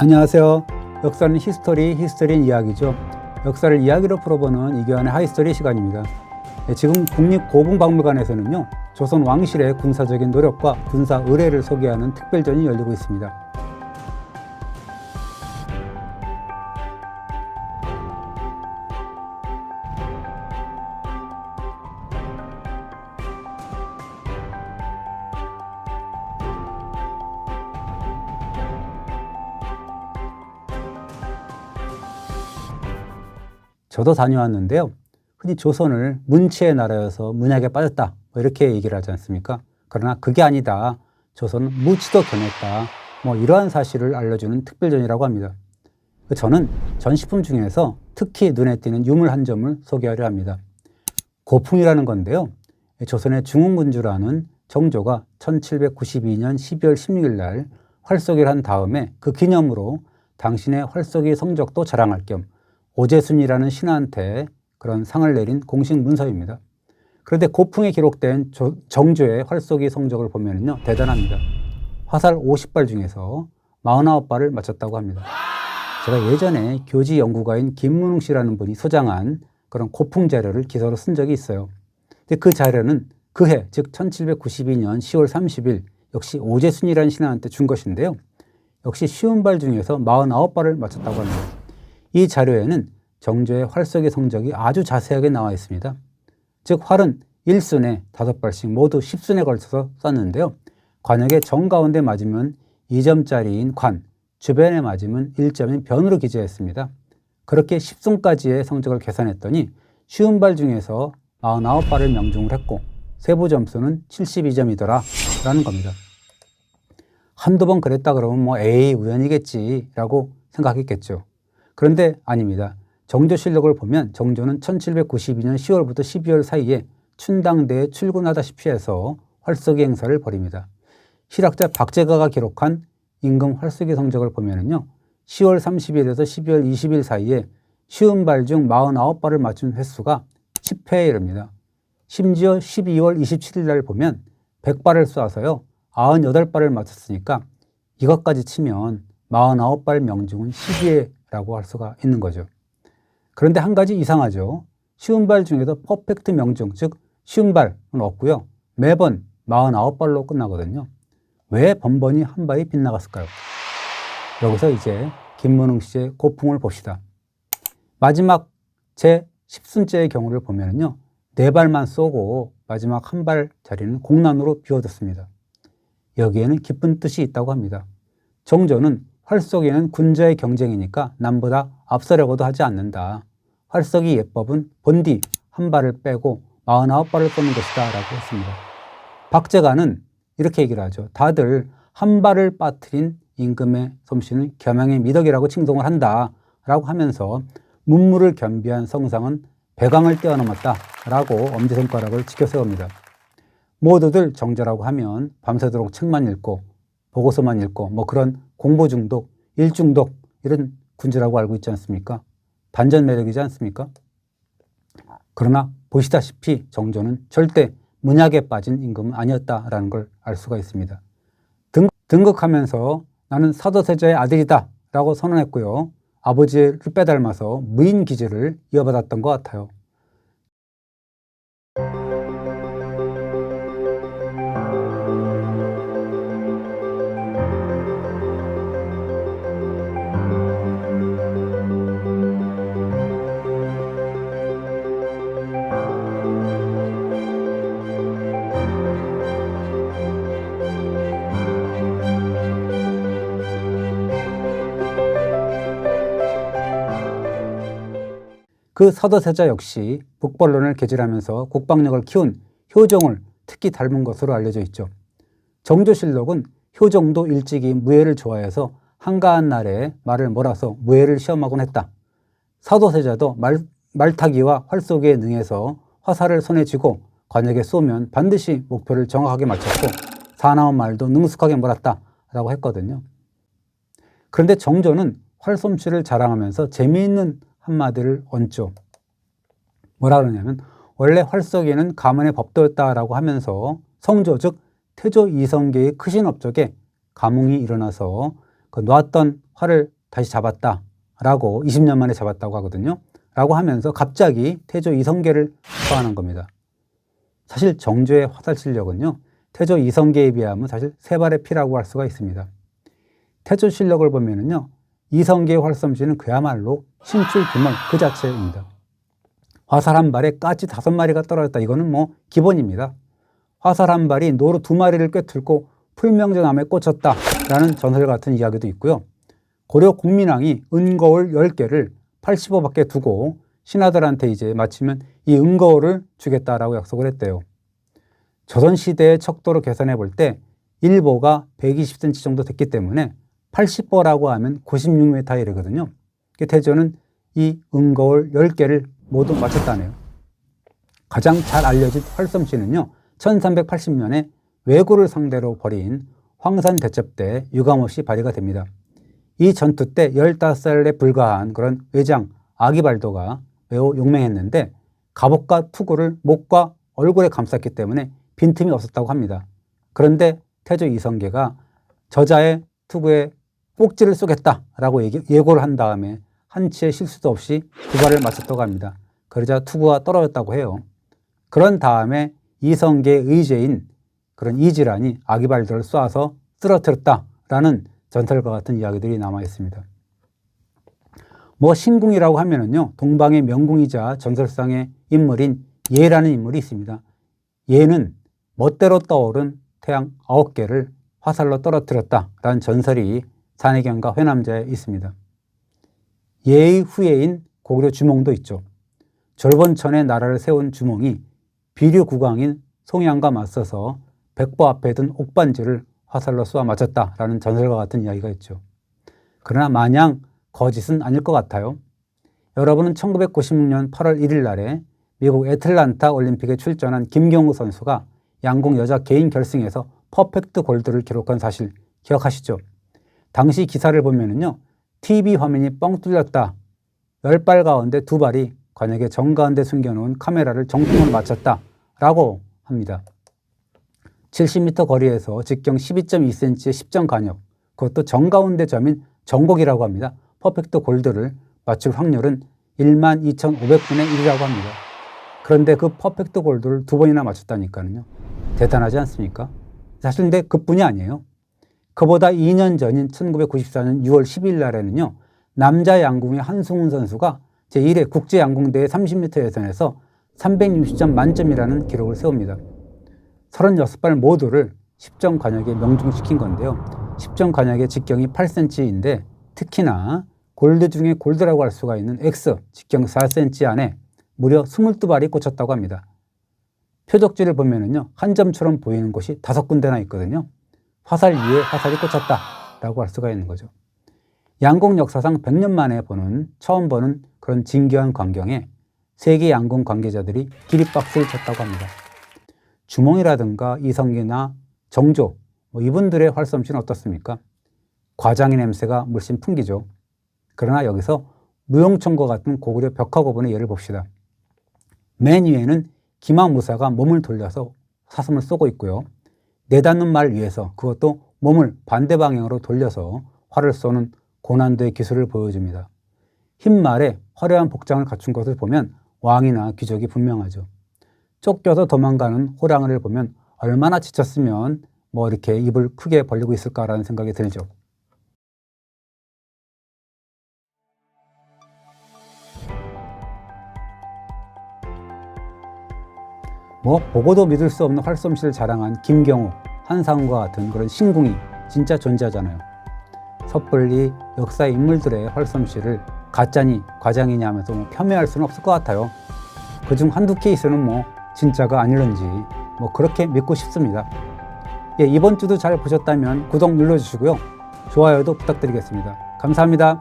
안녕하세요. 역사는 히스토리, 히스토리는 이야기죠. 역사를 이야기로 풀어보는 이교환의 하이스토리 시간입니다. 네, 지금 국립고궁박물관에서는요, 조선 왕실의 군사적인 노력과 군사 의뢰를 소개하는 특별전이 열리고 있습니다. 저도 다녀왔는데요. 흔히 조선을 문치의 나라여서 문약에 빠졌다. 뭐 이렇게 얘기를 하지 않습니까? 그러나 그게 아니다. 조선은 무치도 견했다. 뭐 이러한 사실을 알려주는 특별전이라고 합니다. 저는 전시품 중에서 특히 눈에 띄는 유물 한 점을 소개하려 합니다. 고풍이라는 건데요. 조선의 중흥군주라는 정조가 1792년 12월 16일 날 활쏘기를 한 다음에 그 기념으로 당신의 활쏘기 성적도 자랑할 겸 오재순이라는 신하한테 그런 상을 내린 공식 문서입니다. 그런데 고풍에 기록된 조, 정조의 활쏘기 성적을 보면요 대단합니다. 화살 50발 중에서 49발을 맞췄다고 합니다. 제가 예전에 교지 연구가인 김문웅 씨라는 분이 소장한 그런 고풍 자료를 기사로 쓴 적이 있어요. 근데 그 자료는 그 해, 즉 1792년 10월 30일 역시 오재순이라는 신하한테 준 것인데요. 역시 쉬운 발 중에서 49발을 맞췄다고 합니다. 이 자료에는 정조의 활쏘기 성적이 아주 자세하게 나와 있습니다. 즉 활은 1순에 5발씩 모두 10순에 걸쳐서 쐈는데요. 관역의 정가운데 맞으면 2점짜리인 관, 주변에 맞으면 1점인 변으로 기재했습니다. 그렇게 10순까지의 성적을 계산했더니 쉬운 발 중에서 49발을 명중을 했고 세부 점수는 72점이더라 라는 겁니다. 한두 번 그랬다 그러면 뭐 에이 우연이겠지 라고 생각했겠죠. 그런데 아닙니다. 정조 실록을 보면 정조는 1792년 10월부터 12월 사이에 춘당대에 출근하다시피 해서 활쏘기 행사를 벌입니다. 실학자 박재가가 기록한 임금 활쏘기 성적을 보면요 10월 30일에서 12월 20일 사이에 쉬운 발 중 49발을 맞춘 횟수가 10회에 이릅니다. 심지어 12월 27일 날 보면 100발을 쏘아서요 98발을 맞췄으니까 이것까지 치면 49발 명중은 12회 라고 할 수가 있는 거죠. 그런데 한 가지 이상하죠. 쉬운 발 중에도 퍼펙트 명중, 즉 쉬운 발은 없고요. 매번 49발로 끝나거든요. 왜 번번이 한 발이 빗나갔을까요? 여기서 이제 김문흥 씨의 고풍을 봅시다. 마지막 제 10순째의 경우를 보면요. 네 발만 쏘고 마지막 한 발 자리는 공란으로 비워뒀습니다. 여기에는 깊은 뜻이 있다고 합니다. 정조는 활쏘기는 군자의 경쟁이니까 남보다 앞서려고도 하지 않는다. 활쏘기 예법은 본디 한 발을 빼고 49발을 쏘는 것이다 라고 했습니다. 박재가는 이렇게 얘기를 하죠. 다들 한 발을 빠뜨린 임금의 솜씨는 겸양의 미덕이라고 칭송을 한다 라고 하면서 문무를 겸비한 성상은 배강을 뛰어넘었다 라고 엄지손가락을 지켜 세웁니다. 모두들 정자라고 하면 밤새도록 책만 읽고 보고서만 읽고 뭐 그런 공부 중독, 일 중독 이런 군주라고 알고 있지 않습니까? 반전 매력이지 않습니까? 그러나 보시다시피 정조는 절대 문약에 빠진 임금은 아니었다라는 걸 알 수가 있습니다. 등, 등극하면서 나는 사도세자의 아들이다 라고 선언했고요. 아버지를 빼닮아서 무인 기제를 이어받았던 것 같아요. 그 사도세자 역시 북벌론을 개질하면서 국방력을 키운 효종을 특히 닮은 것으로 알려져 있죠. 정조실록은 효종도 일찍이 무예를 좋아해서 한가한 날에 말을 몰아서 무예를 시험하곤 했다. 사도세자도 말, 말타기와 활쏘기에 능해서 화살을 손에 쥐고 관역에 쏘면 반드시 목표를 정확하게 맞췄고 사나운 말도 능숙하게 몰았다 라고 했거든요. 그런데 정조는 활솜씨를 자랑하면서 재미있는 한마디를 얹죠. 뭐라 그러냐면 원래 활쏘기는 가문의 법도였다라고 하면서 성조 즉 태조 이성계의 크신 업적에 감흥이 일어나서 그 놓았던 활을 다시 잡았다라고 20년 만에 잡았다고 하거든요. 라고 하면서 갑자기 태조 이성계를 소환한 겁니다. 사실 정조의 화살 실력은요. 태조 이성계에 비하면 사실 세 발의 피라고 할 수가 있습니다. 태조 실력을 보면은요. 이성계의 활솜씨는 그야말로 신출귀몰 그 자체입니다. 화살 한 발에 까치 다섯 마리가 떨어졌다. 이거는 뭐 기본입니다. 화살 한 발이 노루 두 마리를 꿰뚫고 풀명제나무에 꽂혔다라는 전설 같은 이야기도 있고요. 고려 국민왕이 은거울 10개를 80호밖에 두고 신하들한테 이제 마치면 이 은거울을 주겠다라고 약속을 했대요. 조선시대의 척도로 계산해 볼때 1보가 120cm 정도 됐기 때문에 80보라고 하면 96m에 이르거든요. 태조는 이 은거울 10개를 모두 마쳤다네요. 가장 잘 알려진 활솜씨는요. 1380년에 왜구를 상대로 벌인 황산 대첩 때 유감없이 발휘가 됩니다. 이 전투 때 15살에 불과한 그런 외장 아기발도가 매우 용맹했는데 갑옷과 투구를 목과 얼굴에 감쌌기 때문에 빈틈이 없었다고 합니다. 그런데 태조 이성계가 저자의 투구에 꼭지를 쏘겠다라고 예고를 한 다음에 한치의 실수도 없이 두 발을 맞췄다고 합니다. 그러자 투구가 떨어졌다고 해요. 그런 다음에 이성계의 의제인 그런 이질환이 아기발도를 쏴서 쓰러뜨렸다라는 전설과 같은 이야기들이 남아 있습니다. 뭐 신궁이라고 하면은요 동방의 명궁이자 전설상의 인물인 예라는 인물이 있습니다. 예는 멋대로 떠오른 태양 아홉 개를 화살로 떨어뜨렸다라는 전설이 산해경과 회남자에 있습니다. 예의 후예인 고구려 주몽도 있죠. 절번천의 나라를 세운 주몽이 비류 국왕인 송양과 맞서서 백보 앞에 든 옥반지를 화살로 쏘아 맞았다라는 전설과 같은 이야기가 있죠. 그러나 마냥 거짓은 아닐 것 같아요. 여러분은 1996년 8월 1일 날에 미국 애틀란타 올림픽에 출전한 김경우 선수가 양궁 여자 개인 결승에서 퍼펙트 골드를 기록한 사실 기억하시죠? 당시 기사를 보면은요, TV 화면이 뻥 뚫렸다. 10발 가운데 두 발이 관역의 정가운데 숨겨놓은 카메라를 정통으로 맞췄다. 라고 합니다. 70m 거리에서 직경 12.2cm의 10점 간역, 그것도 정가운데 점인 정곡이라고 합니다. 퍼펙트 골드를 맞출 확률은 1만 2,500분의 1이라고 합니다. 그런데 그 퍼펙트 골드를 두 번이나 맞췄다니까요. 대단하지 않습니까? 사실 근데 그뿐이 아니에요. 그보다 2년 전인 1994년 6월 10일 날에는요. 남자 양궁의 한승훈 선수가 제1회 국제 양궁대회 30m 예선에서 360점 만점이라는 기록을 세웁니다. 36발 모두를 10점 관역에 명중시킨 건데요. 10점 관역의 직경이 8cm인데 특히나 골드 중에 골드라고 할 수가 있는 X 직경 4cm 안에 무려 22발이 꽂혔다고 합니다. 표적지를 보면은요, 한 점처럼 보이는 곳이 다섯 군데나 있거든요. 화살 위에 화살이 꽂혔다라고 할 수가 있는 거죠. 양궁 역사상 100년 만에 보는, 처음 보는 그런 진기한 광경에 세계 양궁 관계자들이 기립박수를 쳤다고 합니다. 주몽이라든가 이성기나 정조, 뭐 이분들의 활솜씨는 어떻습니까? 과장의 냄새가 물씬 풍기죠. 그러나 여기서 무용청과 같은 고구려 벽화고분의 예를 봅시다. 맨 위에는 기마무사가 몸을 돌려서 사슴을 쏘고 있고요. 내닫는 말 위에서 그것도 몸을 반대 방향으로 돌려서 활을 쏘는 고난도의 기술을 보여줍니다. 흰 말에 화려한 복장을 갖춘 것을 보면 왕이나 귀족이 분명하죠. 쫓겨서 도망가는 호랑이를 보면 얼마나 지쳤으면 뭐 이렇게 입을 크게 벌리고 있을까라는 생각이 들죠. 뭐 보고도 믿을 수 없는 활솜씨를 자랑한 김경호, 한상우와 같은 그런 신궁이 진짜 존재하잖아요. 섣불리 역사의 인물들의 활솜씨를 가짜니 과장이냐 하면서 뭐 폄훼할 수는 없을 것 같아요. 그중 한두 케이스는 뭐 진짜가 아닐런지 뭐 그렇게 믿고 싶습니다. 예, 이번 주도 잘 보셨다면 구독 눌러주시고요. 좋아요도 부탁드리겠습니다. 감사합니다.